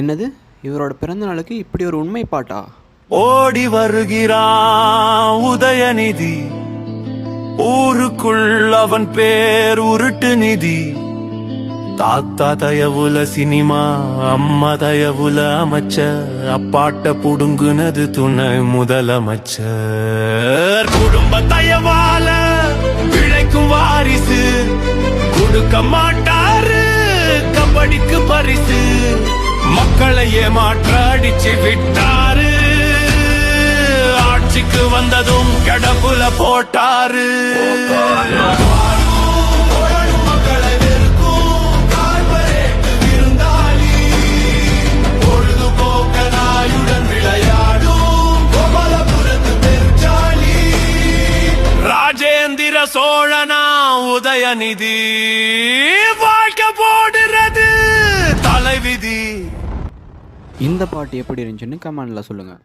என்னது? இவரோட பிறந்த நாளுக்கு இப்படி ஒரு உண்மை பாட்டா? ஓடி வருகிறான் உதயநிதி. ஊருக்குள் அவன் பேர் உருட்டு நிதி. தாத்தா தயவுல சினிமா அம்மா தயவுல அமைச்ச அப்பாட்ட புடுங்குனது துணை முதலமைச்சர். குடும்ப தயவால பிழைக்கும் வாரிசு. கொடுக்க மாட்ட மக்களை அடிச்சு விட்டாரு. ஆட்சிக்கு வந்ததும் கடப்புல போட்டாரு. ராஜேந்திர சோழனா உதயநிதி. இந்த பாட்டு எப்படி இருந்துச்சுன்னு கமெண்டில் சொல்லுங்கள்